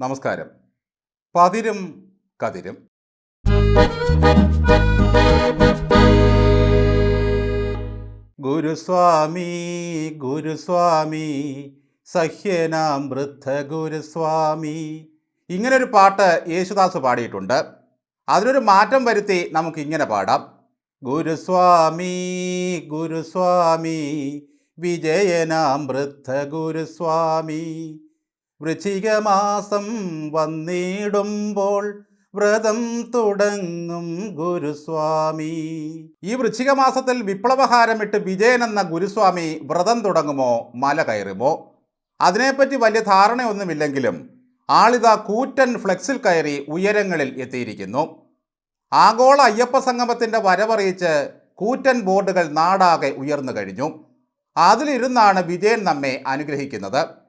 നമസ്കാരം. പതിരും കതിരും. ഗുരുസ്വാമി ഗുരുസ്വാമി സഹ്യനാം വൃദ്ധ ഗുരുസ്വാമി. ഇങ്ങനൊരു പാട്ട് യേശുദാസ് പാടിയിട്ടുണ്ട്. അതിനൊരു മാറ്റം വരുത്തി നമുക്ക് ഇങ്ങനെ പാടാം. ഗുരുസ്വാമി ഗുരുസ്വാമി വിജയനാം വൃദ്ധ ഗുരുസ്വാമി. വൃശ്ചികമാസം വന്നിടുമ്പോൾ വ്രതം തുടങ്ങും ഗുരുസ്വാമി. ഈ വൃശ്ചിക മാസത്തിൽ വിപ്ലവഹാരമിട്ട് വിജയൻ എന്ന ഗുരുസ്വാമി വ്രതം തുടങ്ങുമോ? മല കയറുമോ? അതിനെപ്പറ്റി വലിയ ധാരണയൊന്നുമില്ലെങ്കിലും ആളിതാ കൂറ്റൻ ഫ്ലെക്സിൽ കയറി ഉയരങ്ങളിൽ എത്തിയിരിക്കുന്നു. ആഗോള അയ്യപ്പ സംഗമത്തിന്റെ വരവറിയിച്ച് കൂറ്റൻ ബോർഡുകൾ നാടാകെ ഉയർന്നു കഴിഞ്ഞു. അതിലിരുന്നാണ് വിജയൻ നമ്മെ അനുഗ്രഹിക്കുന്നത്.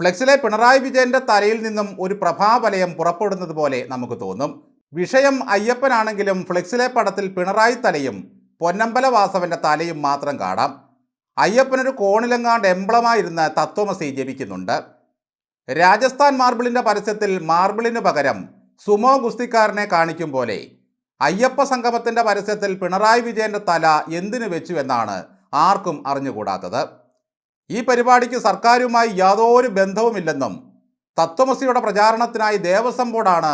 ഫ്ലെക്സിലെ പിണറായി വിജയന്റെ തലയിൽ നിന്നും ഒരു പ്രഭാവലയം പുറപ്പെടുന്നത് പോലെ നമുക്ക് തോന്നും. വിഷയം അയ്യപ്പനാണെങ്കിലും ഫ്ലെക്സിലെ പടത്തിൽ പിണറായി തലയും പൊന്നമ്പല വാസവന്റെ തലയും മാത്രം കാണാം. അയ്യപ്പനൊരു കോണിലെങ്ങാണ്ട് എംബ്ലമായിരുന്ന തത്വമസി ജപിക്കുന്നുണ്ട്. രാജസ്ഥാൻ മാർബിളിന്റെ പരസ്യത്തിൽ മാർബിളിന് പകരം സുമോ ഗുസ്തിക്കാരനെ കാണിക്കും പോലെ അയ്യപ്പ സംഗമത്തിന്റെ പരസ്യത്തിൽ പിണറായി വിജയന്റെ തല എന്തിനു വെച്ചു എന്നാണ് ആർക്കും അറിഞ്ഞുകൂടാത്തത്. ഈ പരിപാടിക്ക് സർക്കാരുമായി യാതൊരു ബന്ധവുമില്ലെന്നും തത്വമസിയുടെ പ്രചാരണത്തിനായി ദേവസ്വം ബോർഡാണ്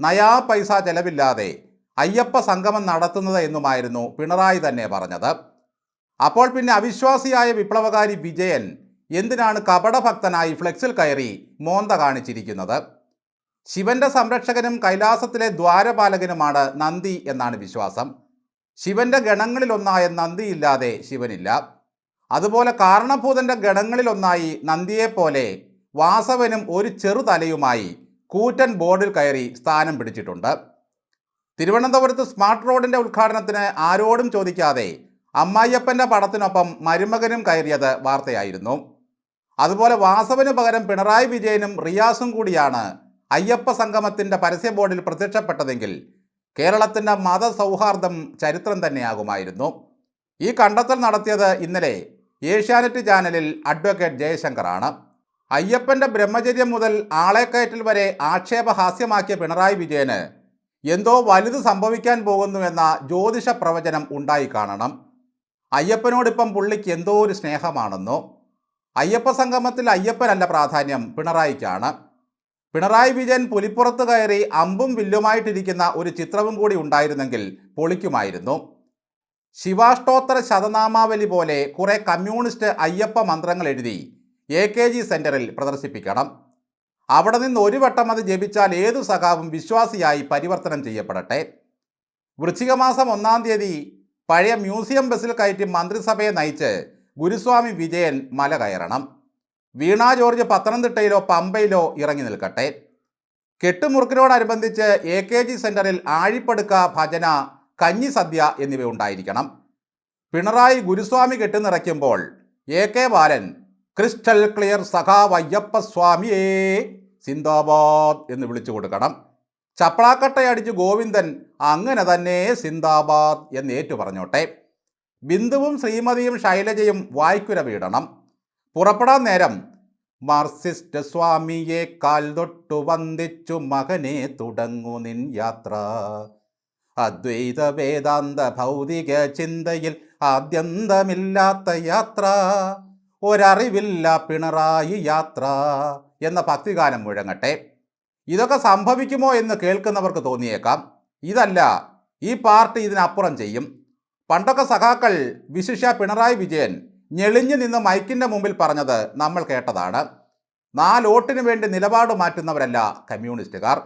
നയാ പൈസ ചെലവില്ലാതെ അയ്യപ്പ സംഗമം നടത്തുന്നത് എന്നുമായിരുന്നു പിണറായി തന്നെ പറഞ്ഞത്. അപ്പോൾ പിന്നെ അവിശ്വാസിയായ വിപ്ലവകാരി വിജയൻ എന്തിനാണ് കപടഭക്തനായി ഫ്ലെക്സിൽ കയറി മോന്ത കാണിച്ചിരിക്കുന്നത്? ശിവന്റെ സംരക്ഷകനും കൈലാസത്തിലെ ദ്വാരപാലകനുമാണ് നന്ദി എന്നാണ് വിശ്വാസം. ശിവന്റെ ഗണങ്ങളിലൊന്നായ നന്ദിയില്ലാതെ ശിവനില്ല. അതുപോലെ കാരണഭൂതന്റെ ഗണങ്ങളിലൊന്നായി നന്ദിയെപ്പോലെ വാസവനും ഒരു ചെറുതലയുമായി കൂറ്റൻ ബോർഡിൽ കയറി സ്ഥാനം പിടിച്ചിട്ടുണ്ട്. തിരുവനന്തപുരത്ത് സ്മാർട്ട് റോഡിന്റെ ഉദ്ഘാടനത്തിന് ആരോടും ചോദിക്കാതെ അമ്മായിയപ്പന്റെ പടത്തിനൊപ്പം മരുമകനും കയറിയത് വാർത്തയായിരുന്നു. അതുപോലെ വാസവന് പകരം പിണറായി വിജയനും റിയാസും കൂടിയാണ് അയ്യപ്പ സംഗമത്തിന്റെ പരസ്യ ബോർഡിൽ പ്രത്യക്ഷപ്പെട്ടതെങ്കിൽ കേരളത്തിന്റെ മതസൗഹാർദ്ദം ചരിത്രം തന്നെയാകുമായിരുന്നു. ഈ കണ്ടെത്തൽ നടത്തിയത് ഇന്നലെ ഏഷ്യാനെറ്റ് ചാനലിൽ അഡ്വക്കേറ്റ് ജയശങ്കറാണ്. അയ്യപ്പന്റെ ബ്രഹ്മചര്യം മുതൽ ആളെക്കയറ്റൽ വരെ ആക്ഷേപഹാസ്യമാക്കിയ പിണറായി വിജയന് എന്തോ വലുത് സംഭവിക്കാൻ പോകുന്നുവെന്ന ജ്യോതിഷ പ്രവചനം ഉണ്ടായി കാണണം. അയ്യപ്പനോടിപ്പം പുള്ളിക്ക് എന്തോ ഒരു സ്നേഹമാണെന്നോ? അയ്യപ്പ സംഗമത്തിൽ അയ്യപ്പനല്ല പ്രാധാന്യം പിണറായിക്കാണ്. പിണറായി വിജയൻ പുലിപ്പുറത്ത് കയറി അമ്പും വില്ലുമായിട്ടിരിക്കുന്ന ഒരു ചിത്രവും കൂടി ഉണ്ടായിരുന്നെങ്കിൽ പൊളിക്കുമായിരുന്നു. ശിവാഷ്ടോത്തര ശതനാമാവലി പോലെ കുറെ കമ്മ്യൂണിസ്റ്റ് അയ്യപ്പ മന്ത്രങ്ങൾ എഴുതി എ കെ ജി സെന്ററിൽ പ്രദർശിപ്പിക്കണം. അവിടെ നിന്ന് ഒരു വട്ടം അത് ജപിച്ചാൽ ഏതു സഖാവും വിശ്വാസിയായി പരിവർത്തനം ചെയ്യപ്പെടട്ടെ. വൃശ്ചികമാസം ഒന്നാം തീയതി പഴയ മ്യൂസിയം ബസ്സിൽ കയറ്റി മന്ത്രിസഭയെ നയിച്ച് ഗുരുസ്വാമി വിജയൻ മല കയറണം. വീണ ജോർജ് പത്തനംതിട്ടയിലോ പമ്പയിലോ ഇറങ്ങി നിൽക്കട്ടെ. കെട്ടുമുറുക്കിനോടനുബന്ധിച്ച് എ കെ ജി സെന്ററിൽ ആഴിപ്പടുക്ക ഭജന കഞ്ഞി സദ്യ എന്നിവ ഉണ്ടായിരിക്കണം പിണറായി ഗുരുസ്വാമി കെട്ടുനിറയ്ക്കുമ്പോൾ A K Balan crystal clear സഖാ വയ്യപ്പ സ്വാമിയേ സിന്ദാബാദ് എന്ന് വിളിച്ചു കൊടുക്കണം. ചപ്പളാക്കട്ടയടിച്ച് ഗോവിന്ദൻ അങ്ങനെ തന്നെ സിന്ദാബാദ് എന്ന് ഏറ്റു പറഞ്ഞോട്ടെ ബിന്ദുവും ശ്രീമതിയും ശൈലജയും വായ്ക്കുര വീടണം. പുറപ്പെടാൻ നേരം മാർസിസ്റ്റ് സ്വാമിയെ കാൽ തൊട്ടു വന്ദിച്ചു മകനെ തുടങ്ങു നിൻ യാത്ര. അദ്വൈത വേദാന്ത ഭൗതിക ചിന്തയിൽ ആദ്യന്തമില്ലാത്ത യാത്ര ഒരറിവില്ല പിണറായി യാത്ര എന്ന ഭക്തിഗാനം മുഴങ്ങട്ടെ. ഇതൊക്കെ സംഭവിക്കുമോ എന്ന് കേൾക്കുന്നവർക്ക് തോന്നിയേക്കാം. ഇതല്ല ഈ പാർട്ടി ഇതിനപ്പുറം ചെയ്യും. പണ്ടൊക്കെ സഖാക്കൾ വിശിഷ്യ പിണറായി വിജയൻ ഞെളിഞ്ഞു നിന്ന് മൈക്കിന്റെ മുമ്പിൽ പറഞ്ഞത് നമ്മൾ കേട്ടതാണ്. നാലോട്ടിനു വേണ്ടി നിലപാട് മാറ്റുന്നവരല്ല കമ്മ്യൂണിസ്റ്റുകാർ.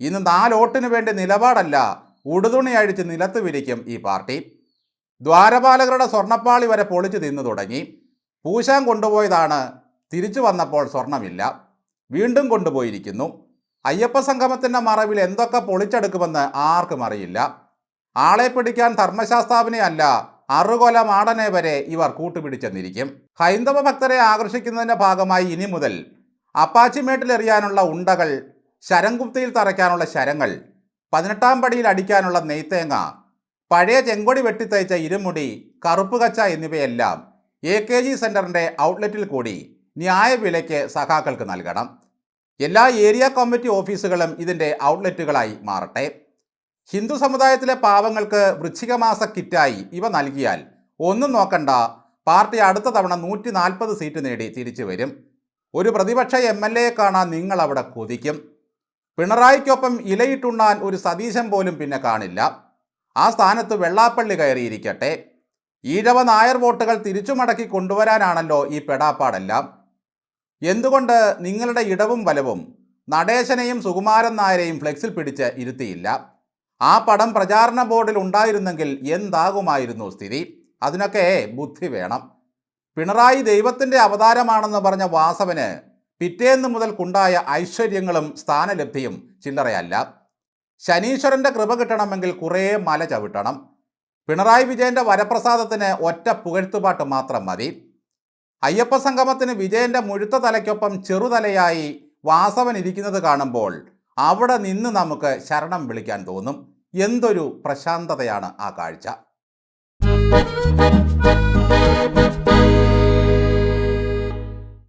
ഇന്ന് നാലോട്ടിനു വേണ്ടി നിലപാടല്ല ഉടുതുണി അഴിച്ച് നിലത്ത് വിരിക്കും ഈ പാർട്ടി. ദ്വാരപാലകരുടെ സ്വർണപ്പാളി വരെ പൊളിച്ചു തിന്നു തുടങ്ങി. പൂശാൻ കൊണ്ടുപോയതാണ് തിരിച്ചു വന്നപ്പോൾ സ്വർണമില്ല. വീണ്ടും കൊണ്ടുപോയിരിക്കുന്നു. അയ്യപ്പ സംഗമത്തിന്റെ മറവിൽ എന്തൊക്കെ പൊളിച്ചെടുക്കുമെന്ന് ആർക്കും അറിയില്ല. ആളെ പിടിക്കാൻ ധർമ്മശാസ്താവിനെയല്ല അറുകൊല മാടനെ വരെ ഇവർ കൂട്ടുപിടിച്ചെന്നിരിക്കും. ഹൈന്ദവ ഭക്തരെ ആകർഷിക്കുന്നതിന്റെ ഭാഗമായി ഇനി മുതൽ അപ്പാച്ചിമേട്ടിലെറിയാനുള്ള ഉണ്ടകൾ ശരംകുപ്തിയിൽ തറയ്ക്കാനുള്ള ശരങ്ങൾ പതിനെട്ടാം പടിയിൽ അടിക്കാനുള്ള നെയ്ത്തേങ്ങ പഴയ ചെങ്കൊടി വെട്ടിത്തയ്ച്ച ഇരുമുടി കറുപ്പ് കച്ച എന്നിവയെല്ലാം എ കെ ജി സെന്ററിന്റെ ഔട്ട്ലെറ്റിൽ കൂടി ന്യായവിലയ്ക്ക് സഖാക്കൾക്ക് നൽകണം. എല്ലാ ഏരിയ കമ്മിറ്റി ഓഫീസുകളും ഇതിന്റെ ഔട്ട്ലെറ്റുകളായി മാറട്ടെ. ഹിന്ദു സമുദായത്തിലെ പാവങ്ങൾക്ക് വൃശ്ചികമാസ കിറ്റായി ഇവ നൽകിയാൽ ഒന്നും നോക്കണ്ട പാർട്ടി അടുത്ത തവണ നൂറ്റി നാൽപ്പത് സീറ്റ് നേടി തിരിച്ചു വരും. ഒരു പ്രതിപക്ഷ എം എൽ എയെ കാണാൻ നിങ്ങൾ അവിടെ കൊതിക്കും. പിണറായിക്കൊപ്പം ഇലയിട്ടുണ്ണാൻ ഒരു സതീശൻ പോലും പിന്നെ കാണില്ല. ആ സ്ഥാനത്ത് വെള്ളാപ്പള്ളി കയറിയിരിക്കട്ടെ. ഈഴവ നായർ വോട്ടുകൾ തിരിച്ചു മടക്കി കൊണ്ടുവരാനാണല്ലോ ഈ പെടാപ്പാടെല്ലാം. എന്തുകൊണ്ട് നിങ്ങളുടെ ഇടവും വലവും നടേശനെയും സുകുമാരൻ നായരെയും ഫ്ലെക്സിൽ പിടിച്ച് ഇരുത്തിയില്ല? ആ പടം പ്രചാരണ ബോർഡിൽ ഉണ്ടായിരുന്നെങ്കിൽ എന്താകുമായിരുന്നു സ്ഥിതി? അതിനൊക്കെ ബുദ്ധി വേണം. പിണറായി ദൈവത്തിന്റെ അവതാരമാണെന്ന് പറഞ്ഞ വാസവന് പിറ്റേന്ന് മുതൽക്കുണ്ടായ ഐശ്വര്യങ്ങളും സ്ഥാനലബ്ധിയും ചില്ലറയല്ല. ശനീശ്വരന്റെ കൃപ കിട്ടണമെങ്കിൽ കുറേ മല ചവിട്ടണം. പിണറായി വിജയന്റെ വരപ്രസാദത്തിന് ഒറ്റ പുകഴ്ത്തുപാട്ട് മാത്രം മതി. അയ്യപ്പ സംഗമത്തിന് വിജയന്റെ മുഴുത്ത തലയ്ക്കൊപ്പം ചെറുതലയായി വാസവൻ ഇരിക്കുന്നത് കാണുമ്പോൾ അവിടെ നിന്ന് നമുക്ക് ശരണം വിളിക്കാൻ തോന്നും. എന്തൊരു പ്രശാന്തതയാണ് ആ കാഴ്ച.